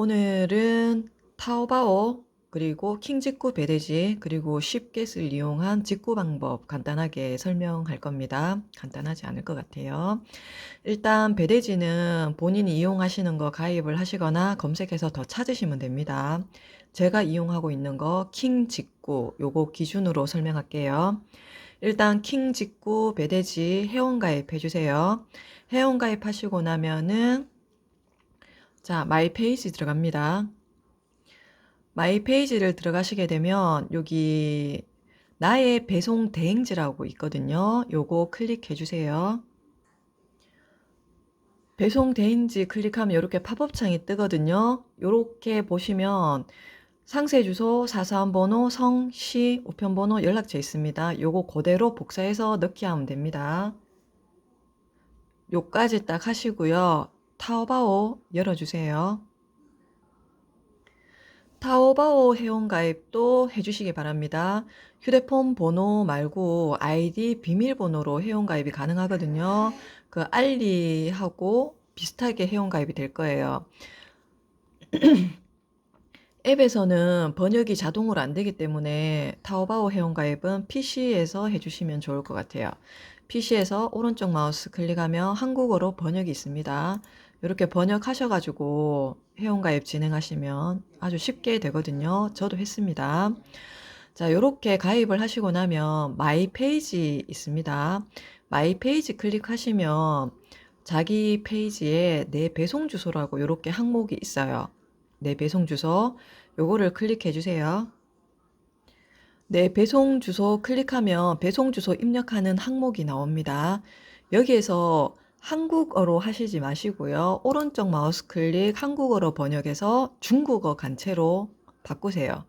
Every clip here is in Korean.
오늘은 타오바오 그리고 킹직구 배대지 그리고 쉽게을 이용한 직구 방법 간단하게 설명할 겁니다. 간단하지 않을 것 같아요. 일단 배대지는 본인이 이용하시는 거 가입을 하시거나 검색해서 더 찾으시면 됩니다. 제가 이용하고 있는 거 킹직구 요거 기준으로 설명할게요. 일단 킹직구 배대지 회원 가입 해 주세요. 회원 가입 하시고 나면은 자, 마이 페이지 들어갑니다. 마이 페이지를 들어가시게 되면 여기 나의 배송 대행지라고 있거든요. 요거 클릭해 주세요. 배송 대행지 클릭하면 이렇게 팝업 창이 뜨거든요. 이렇게 보시면 상세 주소, 사서함 번호, 성, 시, 우편 번호, 연락처 있습니다. 요거 그대로 복사해서 넣기 하면 됩니다. 요까지 딱 하시고요. 타오바오 열어주세요. 타오바오 회원가입도 해주시기 바랍니다. 휴대폰 번호 말고 아이디 비밀번호로 회원가입이 가능하거든요. 그 알리하고 비슷하게 회원가입이 될 거예요. 앱에서는 번역이 자동으로 안 되기 때문에 타오바오 회원가입은 PC에서 해주시면 좋을 것 같아요. PC에서 오른쪽 마우스 클릭하면 한국어로 번역이 있습니다. 이렇게 번역하셔가지고 회원가입 진행하시면 아주 쉽게 되거든요. 저도 했습니다. 자, 이렇게 가입을 하시고 나면 마이 페이지 있습니다. 마이 페이지 클릭하시면 자기 페이지에 내 배송 주소라고 이렇게 항목이 있어요. 내 배송 주소. 요거를 클릭해 주세요. 내 배송 주소 클릭하면 배송 주소 입력하는 항목이 나옵니다. 여기에서 한국어로 하시지 마시고요. 오른쪽 마우스 클릭 한국어로 번역해서 중국어 간체로 바꾸세요.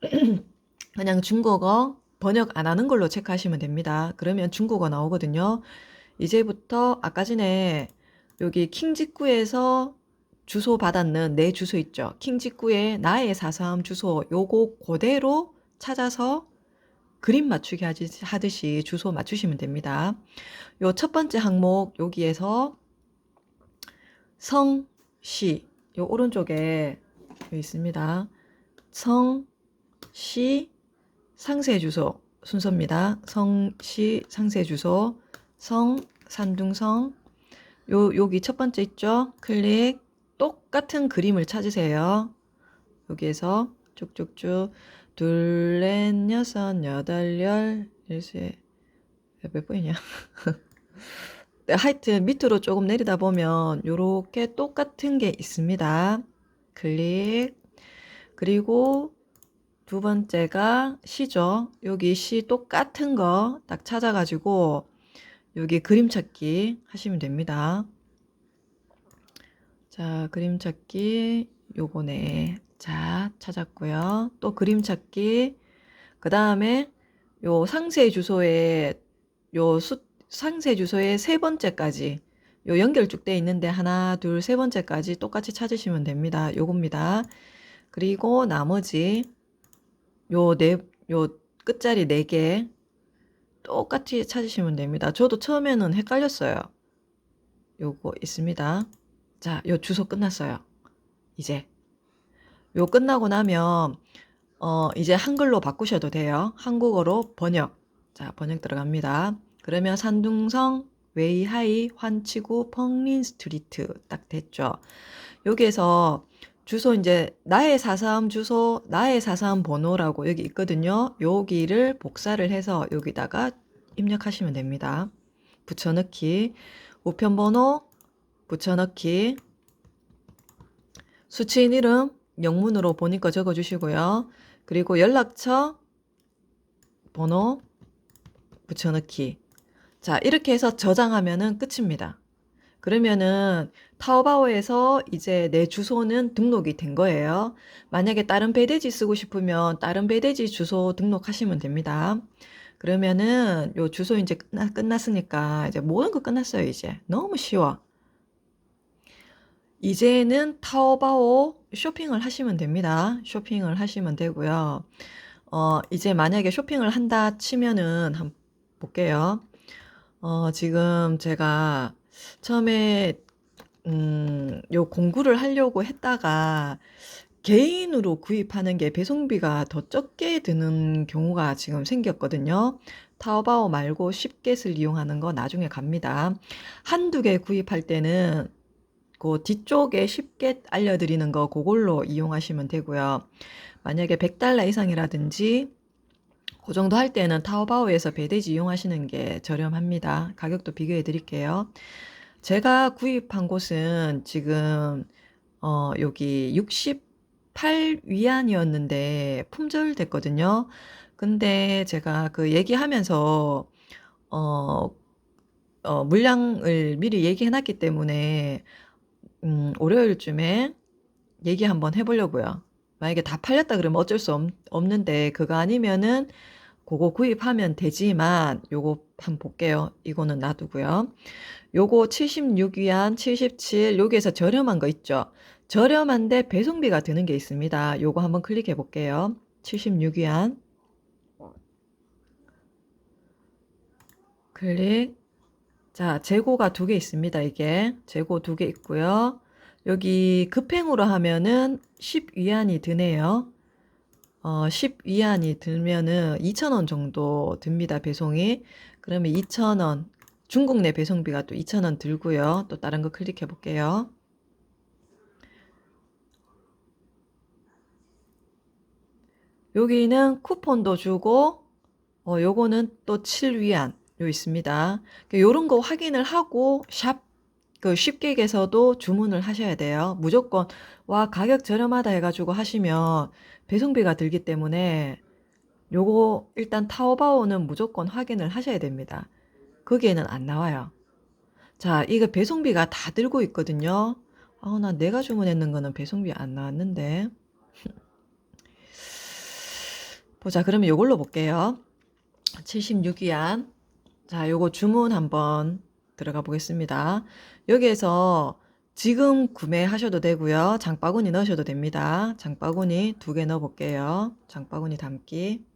그냥 중국어 번역 안 하는 걸로 체크하시면 됩니다. 그러면 중국어 나오거든요. 이제부터 아까 전에 여기 킹직구에서 주소 받았는 내 주소 있죠. 킹직구에 나의 사삼 주소 요거 그대로 찾아서 그림 맞추기 하듯이 주소 맞추시면 됩니다. 요 첫 번째 항목 여기에서 성, 시, 요 오른쪽에 있습니다. 성, 시, 상세 주소 순서입니다. 성, 시, 상세 주소, 성, 산둥성, 요, 여기 첫 번째 있죠? 클릭, 똑같은 그림을 찾으세요. 여기에서 쭉쭉쭉 둘, 넷, 여섯, 여덟, 열, 일세 몇 번이냐? 네, 하여튼 밑으로 조금 내리다 보면 이렇게 똑같은 게 있습니다. 클릭. 그리고 두 번째가 시죠. 여기 시 똑같은 거 딱 찾아가지고 여기 그림 찾기 하시면 됩니다. 자, 그림 찾기 요거네. 자, 찾았고요. 또 그림 찾기. 그 다음에 요 상세 주소에 요 수, 상세 주소에 세 번째까지 요 연결 쭉 돼 있는데 하나, 둘, 세 번째까지 똑같이 찾으시면 됩니다. 요겁니다. 그리고 나머지 요 네, 요 끝자리 네 개 똑같이 찾으시면 됩니다. 저도 처음에는 헷갈렸어요. 요거 있습니다. 자, 요 주소 끝났어요. 이제 요 끝나고 나면 어 이제 한글로 바꾸셔도 돼요. 한국어로 번역. 자, 번역 들어갑니다. 그러면 산둥성 웨이하이 환치구 펑린 스트리트 딱 됐죠. 여기에서 주소 이제 나의 사삼 주소, 나의 사삼 번호라고 여기 있거든요. 여기를 복사를 해서 여기다가 입력하시면 됩니다. 붙여넣기, 우편번호 붙여넣기, 수취인 이름 영문으로 본인 거 적어 주시고요. 그리고 연락처 번호 붙여넣기. 자, 이렇게 해서 저장하면은 끝입니다. 그러면은 타오바오에서 이제 내 주소는 등록이 된 거예요. 만약에 다른 배대지 쓰고 싶으면 다른 배대지 주소 등록하시면 됩니다. 그러면은 요 주소 이제 끝나, 끝났으니까 이제 모든 거 끝났어요, 이제. 너무 쉬워. 이제는 타오바오 쇼핑을 하시면 됩니다. 쇼핑을 하시면 되고요. 어, 이제 만약에 쇼핑을 한다 치면은 한번 볼게요. 어, 지금 제가 처음에 음, 음, 요 공구를 하려고 했다가 개인으로 구입하는 게 배송비가 더 적게 드는 경우가 지금 생겼거든요. 타오바오 말고 쉽겟을 이용하는 거 나중에 갑니다. 한두 개 구입할 때는 그 뒤쪽에 쉽게 알려드리는 거 그걸로 이용하시면 되고요. 만약에 100달러 이상이라든지 그 정도 할 때는 타오바오에서 배대지 이용하시는 게 저렴합니다. 가격도 비교해 드릴게요. 제가 구입한 곳은 지금 어 여기 68 위안이었는데 품절됐거든요. 근데 제가 그 얘기하면서 어, 어 물량을 미리 얘기해 놨기 때문에 음 월요일쯤에 얘기 한번 해 보려고요. 만약에 다 팔렸다 그러면 어쩔 수 없, 없는데 그거 아니면은 그거 구입하면 되지만 요거 한번 볼게요. 이거는 놔두고요. 요거 76위안 77 여기에서 저렴한 거 있죠. 저렴한데 배송비가 드는 게 있습니다. 요거 한번 클릭해 볼게요. 76위안 클릭 자 재고가 두 개 있습니다. 이게 재고 두 개 있고요. 여기 급행으로 하면은 10위안이 드네요. 어, 10위안이 들면은 2,000원 정도 듭니다. 배송이. 그러면 2,000원. 중국 내 배송비가 또 2,000원 들고요. 또 다른 거 클릭해 볼게요. 여기는 쿠폰도 주고 어, 요거는 또 7위안 요 있습니다. 요런 거 확인을 하고 샵 그 쉽게에서도 주문을 하셔야 돼요. 무조건 와 가격 저렴하다 해가지고 하시면 배송비가 들기 때문에 요거 일단 타오바오는 무조건 확인을 하셔야 됩니다. 거기에는 안 나와요. 자, 이거 배송비가 다 들고 있거든요. 아, 나 내가 주문했는 거는 배송비 안 나왔는데. 보자, 그러면 요걸로 볼게요. 76위안. 자, 요거 주문 한번 들어가 보겠습니다. 여기에서 지금 구매하셔도 되고요. 장바구니 넣으셔도 됩니다. 장바구니 두 개 넣어 볼게요. 장바구니 담기.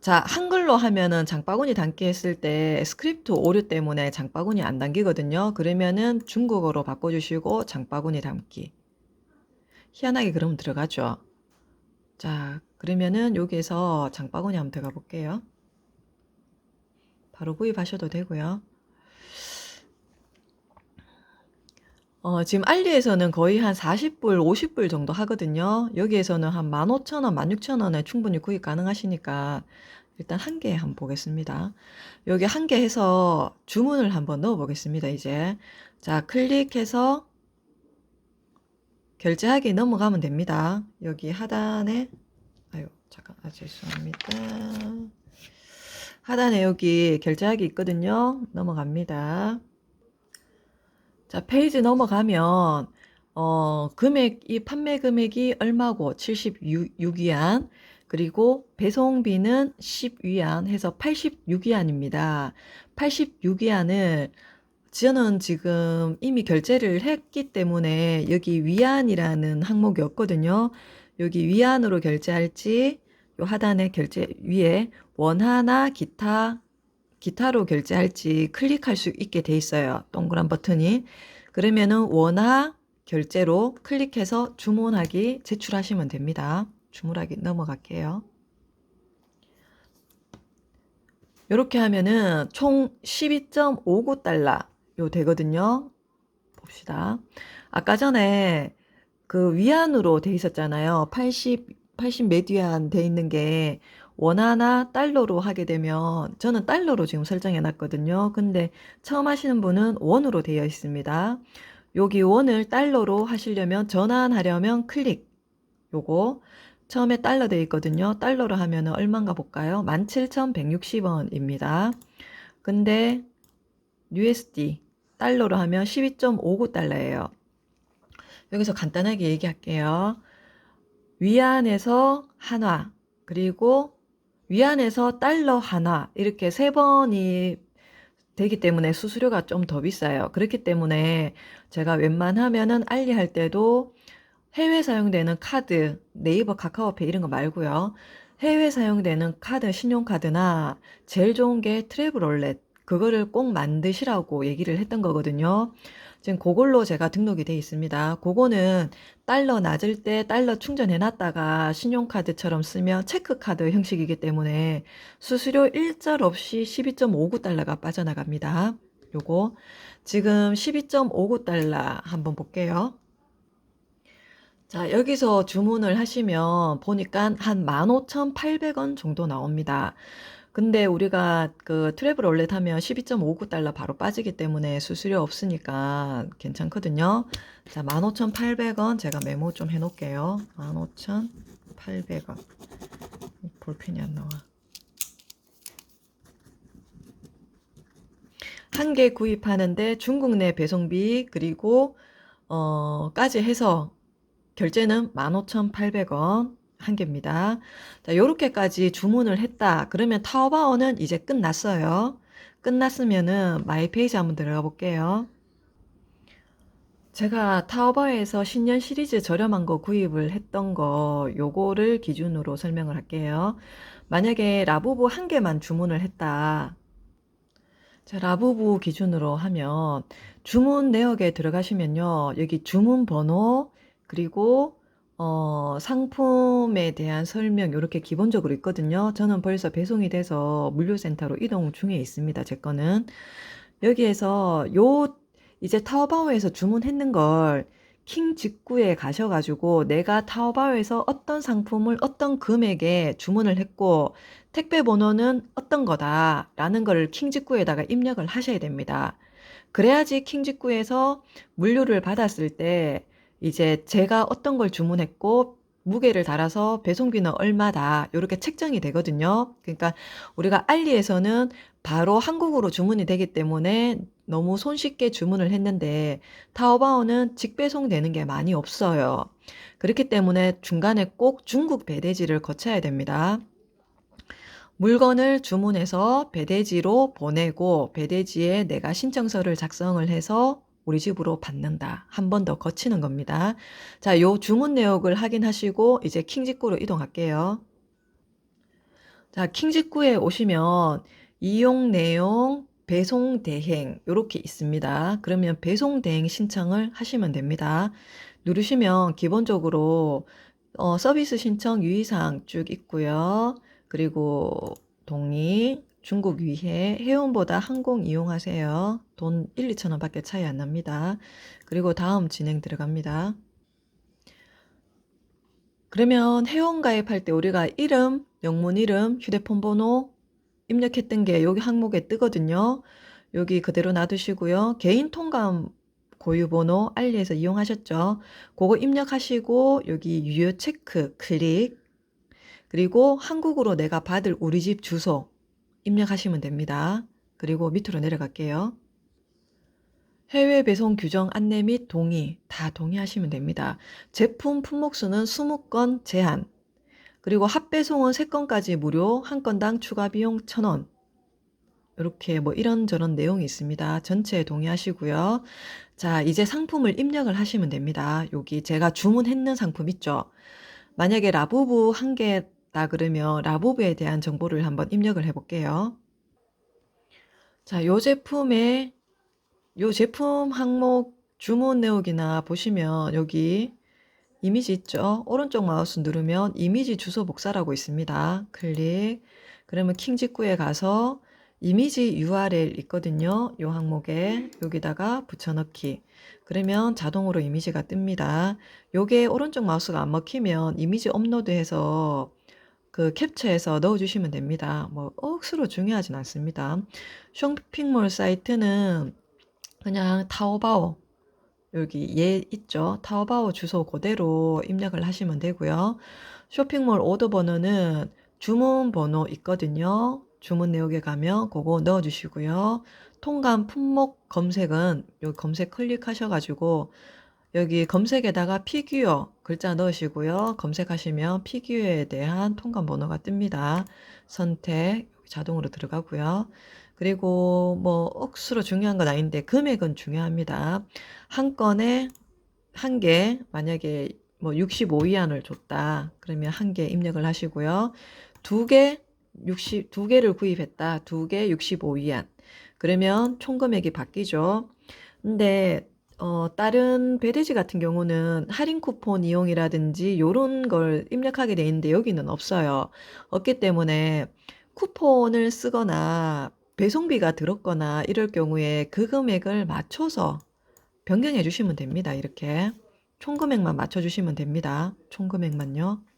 자, 한글로 하면은 장바구니 담기 했을 때 스크립트 오류 때문에 장바구니 안 담기거든요. 그러면은 중국어로 바꿔주시고 장바구니 담기. 희한하게 그러면 들어가죠. 자, 그러면은 여기에서 장바구니 한번 들어가 볼게요. 바로 구입하셔도 되고요. 어, 지금 알리에서는 거의 한 40불, 50불 정도 하거든요. 여기에서는 한 15,000원, 16,000원에 충분히 구입 가능하시니까 일단 한 개 한번 보겠습니다. 여기 한 개 해서 주문을 한번 넣어 보겠습니다. 이제 자 클릭해서 결제하기 넘어가면 됩니다. 여기 하단에 아유 잠깐 아 죄송합니다. 하단에 여기 결제하기 있거든요. 넘어갑니다. 자, 페이지 넘어가면 어, 금액 이 판매 금액이 얼마고 76위안 그리고 배송비는 10위안 해서 86위안입니다. 86위안을 저는 지금 이미 결제를 했기 때문에 여기 위안이라는 항목이 없거든요. 여기 위안으로 결제할지 요 하단에 결제 위에 원하나 기타 기타로 결제할지 클릭할 수 있게 돼 있어요. 동그란 버튼이. 그러면은 원화 결제로 클릭해서 주문하기 제출하시면 됩니다. 주문하기 넘어갈게요. 이렇게 하면은 총 12.59달러 요 되거든요. 봅시다. 아까 전에 그 위안으로 돼 있었잖아요. 80, 80 메디안 돼 있는 게 원화나 달러로 하게 되면 저는 달러로 지금 설정해 놨거든요. 근데 처음 하시는 분은 원으로 되어 있습니다. 여기 원을 달러로 하시려면 전환하려면 클릭 요거 처음에 달러 되어 있거든요. 달러로 하면 얼마인가 볼까요? 17,160원입니다. 근데 USD 달러로 하면 12.59달러예요. 여기서 간단하게 얘기할게요. 위안에서 한화 그리고 위안에서 달러 하나 이렇게 세 번이 되기 때문에 수수료가 좀 더 비싸요. 그렇기 때문에 제가 웬만하면은 알리할 때도 해외 사용되는 카드, 네이버 카카오페이 이런 거 말고요. 해외 사용되는 카드, 신용카드나 제일 좋은 게 트래블 월렛 그거를 꼭 만드시라고 얘기를 했던 거거든요. 지금 그걸로 제가 등록이 돼 있습니다. 그거는 달러 낮을 때 달러 충전해 놨다가 신용카드처럼 쓰면 체크카드 형식이기 때문에 수수료 일절 없이 12.59달러가 빠져나갑니다. 요거 지금 12.59달러 한번 볼게요. 자, 여기서 주문을 하시면 보니까 한 15,800원 정도 나옵니다. 근데 우리가 그 트래블 월렛 하면 12.59달러 바로 빠지기 때문에 수수료 없으니까 괜찮거든요. 자, 15,800원 제가 메모 좀 해놓을게요. 15,800원. 볼펜이 안 나와. 한 개 구입하는데 중국 내 배송비 그리고 어 까지 해서 결제는 15,800원 한 개입니다. 자, 요렇게까지 주문을 했다. 그러면 타오바오는 이제 끝났어요. 끝났으면은 마이 페이지 한번 들어가 볼게요. 제가 타오바오에서 신년 시리즈 저렴한 거 구입을 했던 거 요거를 기준으로 설명을 할게요. 만약에 라부부 한 개만 주문을 했다. 자, 라부부 기준으로 하면 주문 내역에 들어가시면요. 여기 주문 번호 그리고 어, 상품에 대한 설명 이렇게 기본적으로 있거든요. 저는 벌써 배송이 돼서 물류센터로 이동 중에 있습니다. 제 거는 여기에서 요 이제 타오바오에서 주문했는 걸 킹 직구에 가셔 가지고 내가 타오바오에서 어떤 상품을 어떤 금액에 주문을 했고 택배 번호는 어떤 거다라는 거를 킹 직구에다가 입력을 하셔야 됩니다. 그래야지 킹 직구에서 물류를 받았을 때 이제 제가 어떤 걸 주문했고 무게를 달아서 배송비는 얼마다 이렇게 책정이 되거든요. 그러니까 우리가 알리에서는 바로 한국으로 주문이 되기 때문에 너무 손쉽게 주문을 했는데 타오바오는 직배송 되는 게 많이 없어요. 그렇기 때문에 중간에 꼭 중국 배대지를 거쳐야 됩니다. 물건을 주문해서 배대지로 보내고 배대지에 내가 신청서를 작성을 해서 우리 집으로 받는다. 한 번 더 거치는 겁니다. 자, 요 주문 내역을 확인하시고 이제 킹직구로 이동할게요. 자, 킹직구에 오시면 이용 내용, 배송 대행 이렇게 있습니다. 그러면 배송 대행 신청을 하시면 됩니다. 누르시면 기본적으로 어, 서비스 신청 유의사항 쭉 있고요. 그리고 동의, 중국 위해 회원보다 항공 이용하세요. 돈 1, 2천 원 밖에 차이 안 납니다. 그리고 다음 진행 들어갑니다. 그러면 회원 가입할 때 우리가 이름, 영문 이름, 휴대폰 번호 입력했던 게 여기 항목에 뜨거든요. 여기 그대로 놔두시고요. 개인 통감 고유 번호 알리에서 이용하셨죠? 그거 입력하시고 여기 유효 체크 클릭 그리고 한국으로 내가 받을 우리 집 주소 입력하시면 됩니다. 그리고 밑으로 내려갈게요. 해외 배송 규정 안내 및 동의 다 동의하시면 됩니다. 제품 품목수는 20건 제한 그리고 합배송은 3건까지 무료 한 건당 추가 비용 1000원 이렇게 뭐 이런저런 내용이 있습니다. 전체에 동의하시고요. 자 이제 상품을 입력을 하시면 됩니다. 여기 제가 주문했는 상품 있죠. 만약에 라부부 한 개 다 그러면 라부부에 대한 정보를 한번 입력을 해 볼게요. 자, 요 제품의 요 제품 항목 주문 내역이나 보시면 여기 이미지 있죠? 오른쪽 마우스 누르면 이미지 주소 복사라고 있습니다. 클릭. 그러면 킹 직구에 가서 이미지 URL 있거든요. 요 항목에 여기다가 붙여넣기. 그러면 자동으로 이미지가 뜹니다. 요게 오른쪽 마우스가 안 먹히면 이미지 업로드해서 그 캡처해서 넣어주시면 됩니다. 뭐 억수로 중요하진 않습니다. 쇼핑몰 사이트는 그냥 타오바오 여기 얘 있죠. 타오바오 주소 그대로 입력을 하시면 되고요. 쇼핑몰 오더 번호는 주문 번호 있거든요. 주문 내역에 가면 그거 넣어주시고요. 통감 품목 검색은 여기 검색 클릭하셔가지고 여기 검색에다가 피규어 글자 넣으시고요. 검색하시면 피규어에 대한 통감 번호가 뜹니다. 선택 자동으로 들어가고요. 그리고 뭐 억수로 중요한 건 아닌데 금액은 중요합니다. 한 건에 한 개 만약에 뭐 65위안을 줬다. 그러면 한 개 입력을 하시고요. 두 개 60, 두 개를 구입했다. 두 개 65위안. 그러면 총 금액이 바뀌죠. 근데 어, 다른 배대지 같은 경우는 할인 쿠폰 이용이라든지 요런 걸 입력하게 돼 있는데 여기는 없어요. 없기 때문에 쿠폰을 쓰거나 배송비가 들었거나 이럴 경우에 그 금액을 맞춰서 변경해 주시면 됩니다. 이렇게 총 금액만 맞춰 주시면 됩니다. 총 금액만요.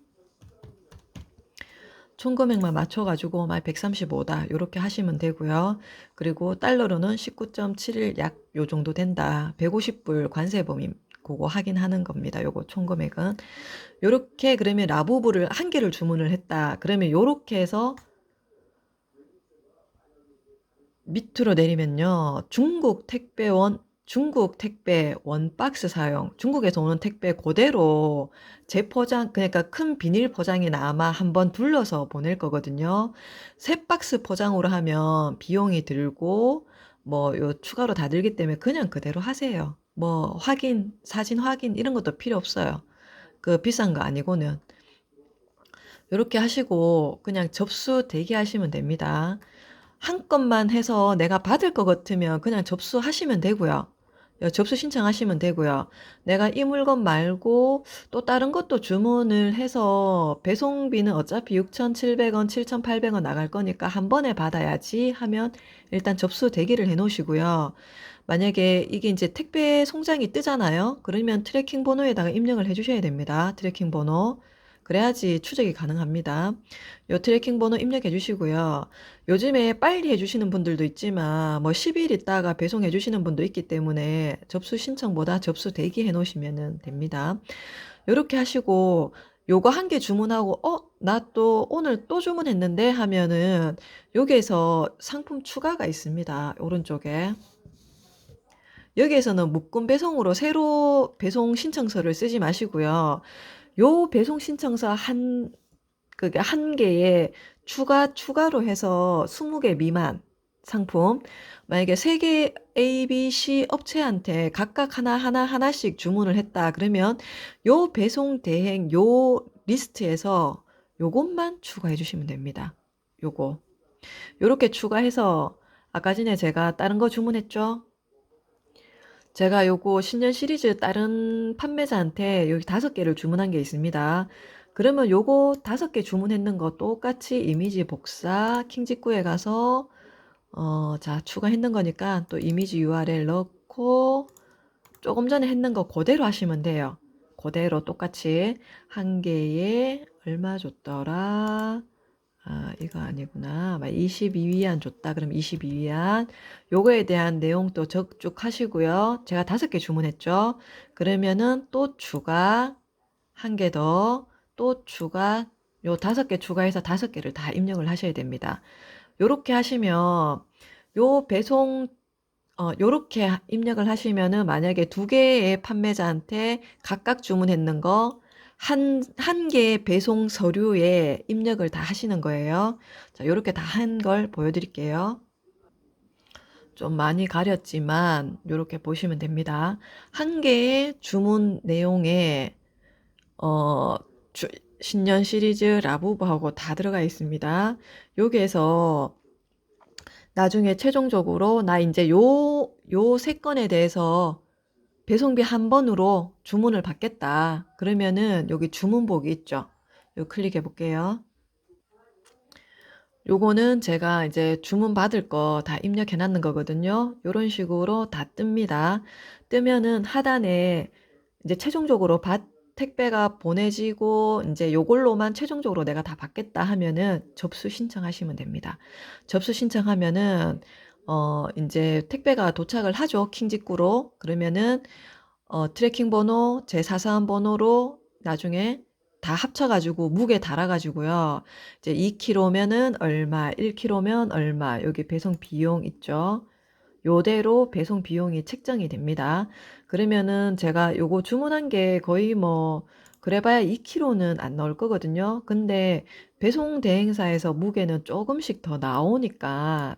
총 금액만 맞춰가지고 막 135다 이렇게 하시면 되고요. 그리고 달러로는 19.71 약 요 정도 된다. 150불 관세 범위 그거 확인하는 겁니다. 요거 총 금액은 요렇게 그러면 라부부를 한 개를 주문을 했다. 그러면 요렇게 해서 밑으로 내리면요. 중국 택배원 중국 택배 원박스 사용, 중국에서 오는 택배 그대로 재포장, 그러니까 큰 비닐 포장이나 아마 한번 둘러서 보낼 거거든요. 새 박스 포장으로 하면 비용이 들고, 뭐, 요 추가로 다 들기 때문에 그냥 그대로 하세요. 뭐, 확인, 사진 확인, 이런 것도 필요 없어요. 그 비싼 거 아니고는. 이렇게 하시고, 그냥 접수 대기하시면 됩니다. 한 건만 해서 내가 받을 것 같으면 그냥 접수하시면 되고요. 어, 접수 신청하시면 되고요. 내가 이 물건 말고 또 다른 것도 주문을 해서 배송비는 어차피 6,700원, 7,800원 나갈 거니까 한 번에 받아야지 하면 일단 접수 대기를 해 놓으시고요. 만약에 이게 이제 택배 송장이 뜨잖아요. 그러면 트래킹 번호에다가 입력을 해 주셔야 됩니다. 트래킹 번호. 그래야지 추적이 가능합니다. 요 트래킹 번호 입력해 주시고요. 요즘에 빨리 해주시는 분들도 있지만 뭐 10일 있다가 배송해 주시는 분도 있기 때문에 접수 신청보다 접수 대기해 놓으시면 됩니다. 이렇게 하시고 요거 한 개 주문하고 어? 나 또 오늘 또 주문했는데 하면은 여기에서 상품 추가가 있습니다. 오른쪽에. 여기에서는 묶음 배송으로 새로 배송 신청서를 쓰지 마시고요. 요 배송 신청서 한 그게 한 개에 추가 추가로 해서 20개 미만 상품 만약에 세 개 A, B, C 업체한테 각각 하나 하나 하나씩 주문을 했다 그러면 요 배송 대행 요 리스트에서 요것만 추가해 주시면 됩니다. 요거 요렇게 추가해서 아까 전에 제가 다른 거 주문했죠? 제가 요거 신년 시리즈 다른 판매자한테 여기 다섯 개를 주문한 게 있습니다. 그러면 요거 다섯 개 주문했는 거 똑같이 이미지 복사 킹직구에 가서 어, 자 추가했는 거니까 또 이미지 URL 넣고 조금 전에 했는 거 그대로 하시면 돼요. 그대로 똑같이 한 개에 얼마 줬더라? 아, 이거 아니구나. 22위안 줬다. 그럼 22위안. 요거에 대한 내용도 적쭉 하시고요. 제가 다섯 개 주문했죠. 그러면은 또 추가 한 개 더, 또 추가 요 다섯 개 추가해서 다섯 개를 다 입력을 하셔야 됩니다. 요렇게 하시면 요 배송 어, 요렇게 입력을 하시면은 만약에 두 개의 판매자한테 각각 주문했는 거 한, 한 개의 배송 서류에 입력을 다 하시는 거예요. 자, 요렇게 다 한 걸 보여드릴게요. 좀 많이 가렸지만, 요렇게 보시면 됩니다. 한 개의 주문 내용에, 어, 주, 신년 시리즈 라부부하고 다 들어가 있습니다. 여기에서 나중에 최종적으로 나 이제 요, 요 세 건에 대해서 배송비 한 번으로 주문을 받겠다. 그러면은 여기 주문복이 있죠. 요 클릭해 볼게요. 요거는 제가 이제 주문 받을 거 다 입력해 놨는 거거든요. 요런 식으로 다 뜹니다. 뜨면은 하단에 이제 최종적으로 받, 택배가 보내지고 이제 요걸로만 최종적으로 내가 다 받겠다 하면은 접수 신청하시면 됩니다. 접수 신청하면은 어, 이제 택배가 도착을 하죠. 킹직구로. 그러면은, 어, 트래킹 번호, 제 사사한 번호로 나중에 다 합쳐 가지고 무게 달아 가지고요. 이제 2kg면은 얼마, 1kg면 얼마, 여기 배송 비용 있죠. 요대로 배송 비용이 책정이 됩니다. 그러면은 제가 요거 주문한 게 거의 뭐, 그래 봐야 2kg는 안 나올 거거든요. 근데 배송 대행사에서 무게는 조금씩 더 나오니까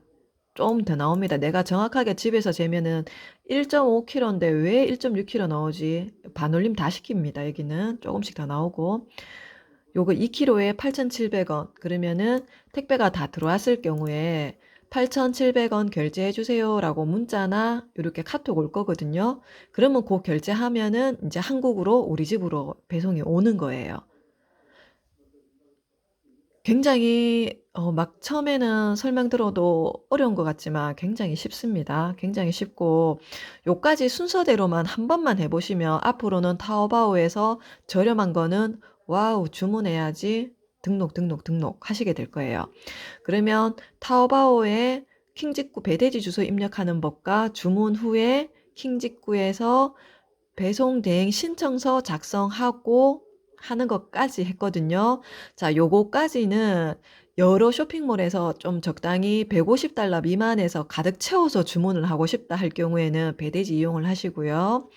좀 더 나옵니다. 내가 정확하게 집에서 재면은 1.5kg인데 왜 1.6kg 나오지? 반올림 다 시킵니다. 여기는 조금씩 더 나오고 요거 2kg에 8,700원. 그러면은 택배가 다 들어왔을 경우에 8,700원 결제해 주세요라고 문자나 이렇게 카톡 올 거거든요. 그러면 그 결제하면은 이제 한국으로 우리 집으로 배송이 오는 거예요. 굉장히 어, 막 처음에는 설명 들어도 어려운 것 같지만 굉장히 쉽습니다. 굉장히 쉽고 요까지 순서대로만 한 번만 해 보시면 앞으로는 타오바오에서 저렴한 거는 와우 주문해야지 등록 등록 등록 하시게 될 거예요. 그러면 타오바오에 킹직구 배대지 주소 입력하는 법과 주문 후에 킹직구에서 배송 대행 신청서 작성하고 하는 것까지 했거든요. 자, 요거까지는 여러 쇼핑몰에서 좀 적당히 150달러 미만에서 가득 채워서 주문을 하고 싶다 할 경우에는 배대지 이용을 하시고요.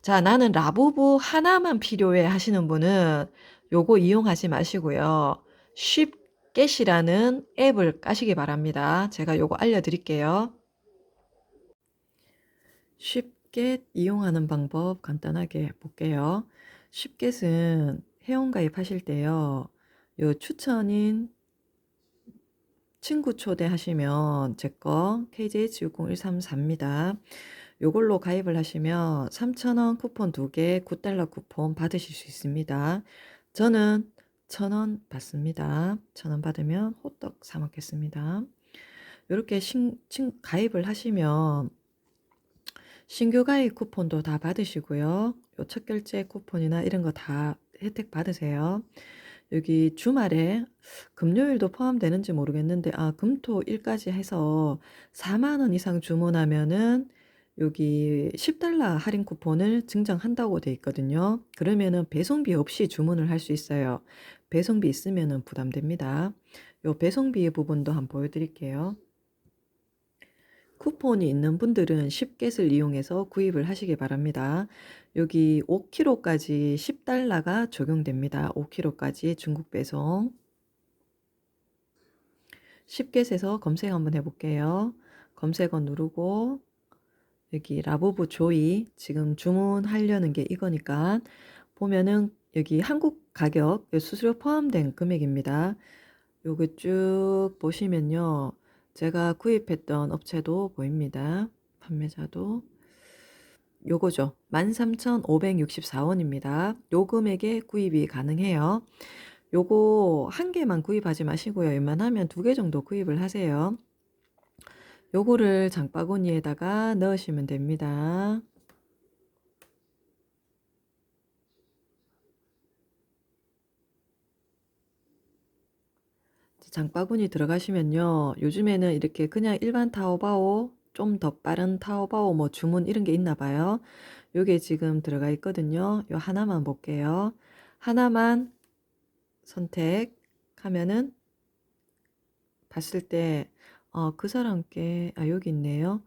자, 나는 라부부 하나만 필요해 하시는 분은 요거 이용하지 마시고요. 쉽get이라는 앱을 까시기 바랍니다. 제가 요거 알려드릴게요. 쉽게 이용하는 방법 간단하게 볼게요. 쉽get은 회원가입 하실 때요. 요 추천인 친구 초대하시면 제 거 KJH60134입니다. 요걸로 가입을 하시면 3,000원 쿠폰 2개 9달러 쿠폰 받으실 수 있습니다. 저는 1,000원 받습니다. 1,000원 받으면 호떡 사 먹겠습니다. 이렇게 신, 친, 가입을 하시면 신규 가입 쿠폰도 다 받으시고요. 요 첫 결제 쿠폰이나 이런 거 다 혜택 받으세요. 여기 주말에 금요일도 포함되는지 모르겠는데 아 금토 일까지 해서 4만 원 이상 주문하면은 여기 10달러 할인 쿠폰을 증정한다고 돼 있거든요. 그러면은 배송비 없이 주문을 할 수 있어요. 배송비 있으면은 부담됩니다. 요 배송비 부분도 한번 보여드릴게요. 쿠폰이 있는 분들은 10get을 이용해서 구입을 하시기 바랍니다. 여기 5kg까지 10달러가 적용됩니다. 5kg까지 중국 배송. 10get에서 검색 한번 해볼게요. 검색어 누르고 여기 라부부 조이 지금 주문하려는 게 이거니까 보면은 여기 한국 가격 수수료 포함된 금액입니다. 요거 쭉 보시면요. 제가 구입했던 업체도 보입니다. 판매자도 요거죠. 13,564원입니다. 요 금액에 구입이 가능해요. 요거 한 개만 구입하지 마시고요. 웬만하면 두 개 정도 구입을 하세요. 요거를 장바구니에다가 넣으시면 됩니다. 장바구니 들어가시면요. 요즘에는 이렇게 그냥 일반 타오바오, 좀 더 빠른 타오바오 뭐 주문 이런 게 있나 봐요. 요게 지금 들어가 있거든요. 요 하나만 볼게요. 하나만 선택하면은 봤을 때, 어, 그 사람께, 아, 여기 있네요.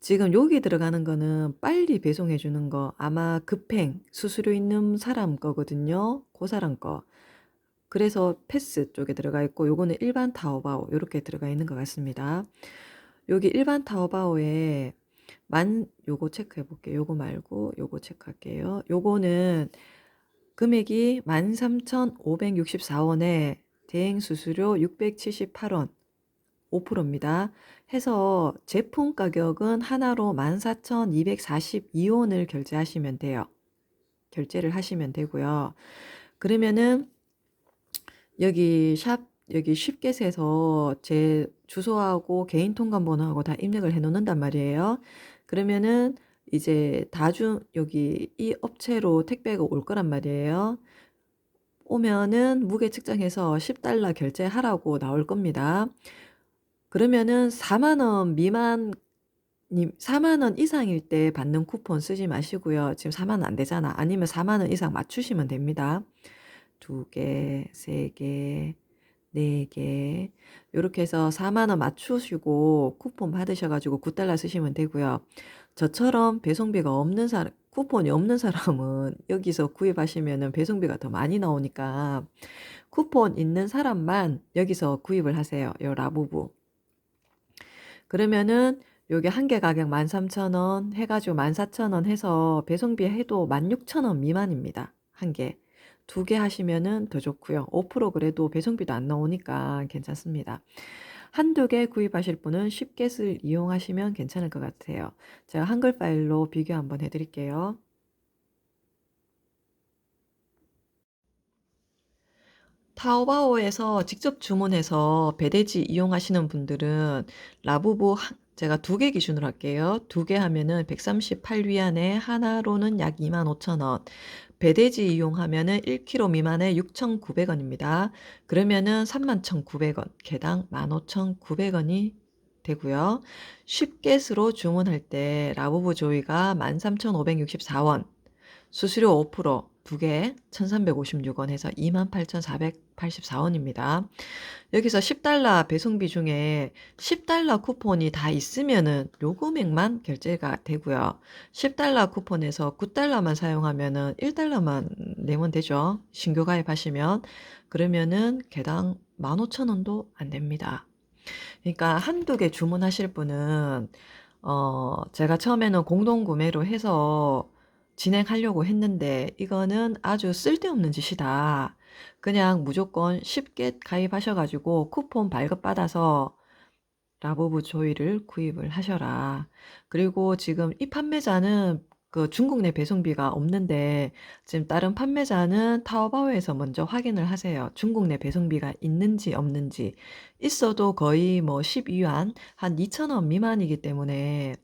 지금 여기 들어가는 거는 빨리 배송해 주는 거 아마 급행 수수료 있는 사람 거거든요. 그 사람 거. 그래서 패스 쪽에 들어가 있고 요거는 일반 타오바오 이렇게 들어가 있는 것 같습니다. 여기 일반 타오바오에 만 요거 체크해 볼게요. 요거 말고 요거 체크할게요. 요거는 금액이 13,564원에 대행 수수료 678원 5%입니다. 해서 제품 가격은 하나로 14,242원을 결제하시면 돼요. 결제를 하시면 되고요. 그러면은 여기 샵 여기 쉽게에서 제 주소하고 개인 통관 번호하고 다 입력을 해 놓는단 말이에요. 그러면은 이제 다중 여기 이 업체로 택배가 올 거란 말이에요. 오면은 무게 측정해서 10달러 결제하라고 나올 겁니다. 그러면은 4만 원 미만 님 4만 원 이상일 때 받는 쿠폰 쓰지 마시고요. 지금 4만 원 안 되잖아. 아니면 4만 원 이상 맞추시면 됩니다. 두 개, 세 개, 네 개. 요렇게 해서 4만 원 맞추시고 쿠폰 받으셔 가지고 9달러 쓰시면 되고요. 저처럼 배송비가 없는 사람 쿠폰이 없는 사람은 여기서 구입하시면은 배송비가 더 많이 나오니까 쿠폰 있는 사람만 여기서 구입을 하세요. 요 라부부. 그러면은 요게 한 개 가격 13,000원 해 가지고 14,000원 해서 배송비 해도 16,000원 미만입니다. 한 개. 두 개 하시면은 더 좋고요. 5% 그래도 배송비도 안 나오니까 괜찮습니다. 한두 개 구입하실 분은 쉽게을 이용하시면 괜찮을 것 같아요. 제가 한글 파일로 비교 한번 해드릴게요. 타오바오에서 직접 주문해서 배대지 이용하시는 분들은 라부부 한- 제가 두 개 기준으로 할게요. 두 개 하면은 138위안에 하나로는 약 25,000원. 배대지 이용하면은 1kg 미만에 6,900원입니다. 그러면은 31,900원, 개당 15,900원이 되고요. 쉽게스로 주문할 때 라부부 조이가 13,564원, 수수료 5%, 두개 1356원 해서 28,484원입니다. 여기서 10달러 배송비 중에 10달러 쿠폰이 다 있으면은 요 금액만 결제가 되고요. 10달러 쿠폰에서 9달러만 사용하면은 1달러만 내면 되죠. 신규 가입하시면. 그러면은 개당 15,000원도 안 됩니다. 그러니까 한두 개 주문하실 분은 어 제가 처음에는 공동 구매로 해서 진행하려고 했는데 이거는 아주 쓸데없는 짓이다. 그냥 무조건 쉽게 가입하셔 가지고 쿠폰 발급받아서 라보브 조이를 구입을 하셔라. 그리고 지금 이 판매자는 그 중국 내 배송비가 없는데 지금 다른 판매자는 타오바오에서 먼저 확인을 하세요. 중국 내 배송비가 있는지 없는지. 있어도 거의 뭐 12위안 한 2,000원 미만이기 때문에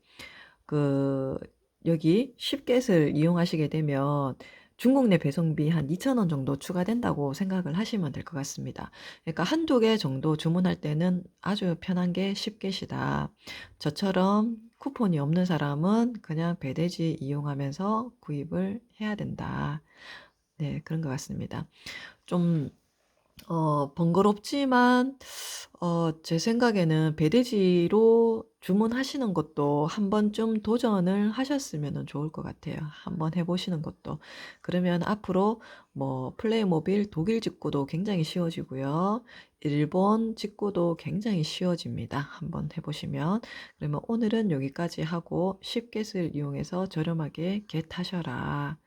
그 여기 쉽겟을 이용하시게 되면 중국 내 배송비 한 2,000원 정도 추가된다고 생각을 하시면 될 것 같습니다. 그러니까 한두 개 정도 주문할 때는 아주 편한 게 쉽겟이다. 저처럼 쿠폰이 없는 사람은 그냥 배대지 이용하면서 구입을 해야 된다. 네, 그런 것 같습니다. 좀 어, 번거롭지만 어, 제 생각에는 배대지로 주문하시는 것도 한 번쯤 도전을 하셨으면 좋을 것 같아요. 한번 해 보시는 것도. 그러면 앞으로 뭐 플레이모빌 독일 직구도 굉장히 쉬워지고요. 일본 직구도 굉장히 쉬워집니다. 한번 해 보시면. 그러면 오늘은 여기까지 하고 쉽게을 이용해서 저렴하게 겟하셔라.